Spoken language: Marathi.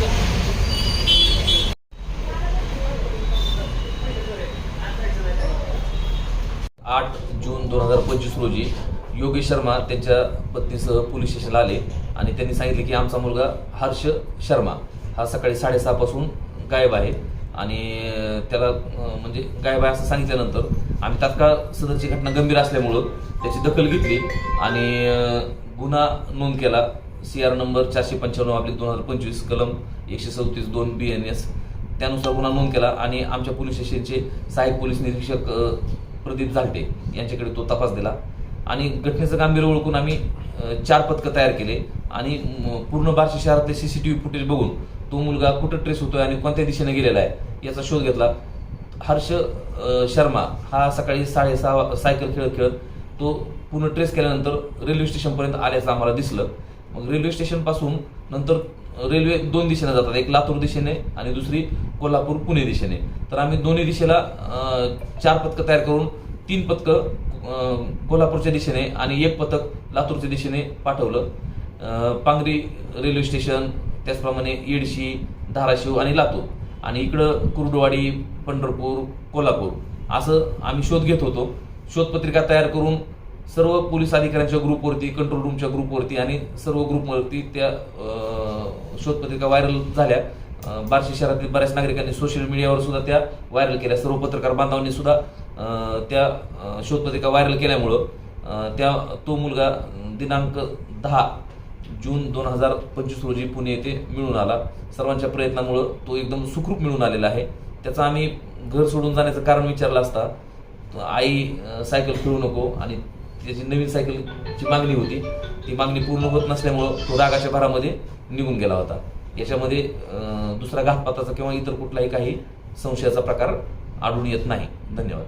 आठ जून दोन हजार पंचवीस रोजी योगेश शर्मा त्यांच्या पत्नीसह पोलीस स्टेशनला आले आणि त्यांनी सांगितले की आमचा मुलगा हर्ष शर्मा हा सकाळी साडेसहापासून गायब आहे आणि त्याला म्हणजे गायब आहे असं सांगितल्यानंतर आम्ही तात्काळ सदरची घटना गंभीर असल्यामुळं त्याची दखल घेतली आणि गुन्हा नोंद केला. सी आर नंबर चारशे पंच्याण्णव आपली दोन हजार पंचवीस कलम एकशे चौतीस दोन बी एन एस त्यानुसार गुन्हा नोंद केला आणि आमच्या पोलीस स्टेशनचे सहाय्यक पोलीस निरीक्षक प्रदीप झालटे यांच्याकडे तो तपास दिला. आणि घटनेचं गांभीर्य ओळखून आम्ही चार पथकं तयार केले. आणि पूर्ण बार्शी शहरातले व्ही फुटेज बघून तो मुलगा कुठं ट्रेस होतोय आणि कोणत्या दिशेने गेलेला आहे याचा शोध घेतला. हर्ष शर्मा हा सकाळी साडेसहा सायकल खेळत खेळत तो पूर्ण ट्रेस केल्यानंतर रेल्वे स्टेशनपर्यंत आल्याचं आम्हाला दिसलं. मग रेल्वे स्टेशनपासून नंतर रेल्वे दोन दिशेने जातात. एक लातूर दिशेने आणि दुसरी कोल्हापूर पुणे दिशेने. तर आम्ही दोन्ही दिशेला चार पथकं तयार करून तीन पथकं कोल्हापूरच्या दिशेने आणि एक पथक लातूरच्या दिशेने पाठवलं. पांगरी रेल्वे स्टेशन त्याचप्रमाणे येडशी धाराशिव आणि लातूर. आणि इकडं कुर्डवाडी पंढरपूर कोल्हापूर. असं आम्ही शोध घेत होतो. शोधपत्रिका तयार करून सर्व पोलीस अधिकाऱ्यांच्या ग्रुपवरती कंट्रोल रूमच्या ग्रुपवरती आणि सर्व ग्रुपवरती त्या शोधपत्रिका व्हायरल झाल्या. बार्शी शहरातील बऱ्याच नागरिकांनी सोशल मीडियावर सुद्धा त्या व्हायरल केल्या. सर्व पत्रकार बांधवांनी सुद्धा त्या शोधपत्रिका व्हायरल केल्यामुळं त्या तो मुलगा दिनांक दहा जून दोन हजार पंचवीस रोजी पुणे येथे मिळून आला. सर्वांच्या प्रयत्नामुळं तो एकदम सुखरूप मिळून आलेला आहे. त्याचा आम्ही घर सोडून जाण्याचं कारण विचारलं असता आई सायकल खेळू नको आणि त्याची नवीन सायकलची मागणी होती ती मागणी पूर्ण होत नसल्यामुळं तो रागाच्या भरामध्ये निघून गेला होता. याच्यामध्ये दुसरा घातपाताचा किंवा इतर कुठलाही काही संशयाचा प्रकार आढळून येत नाही. धन्यवाद.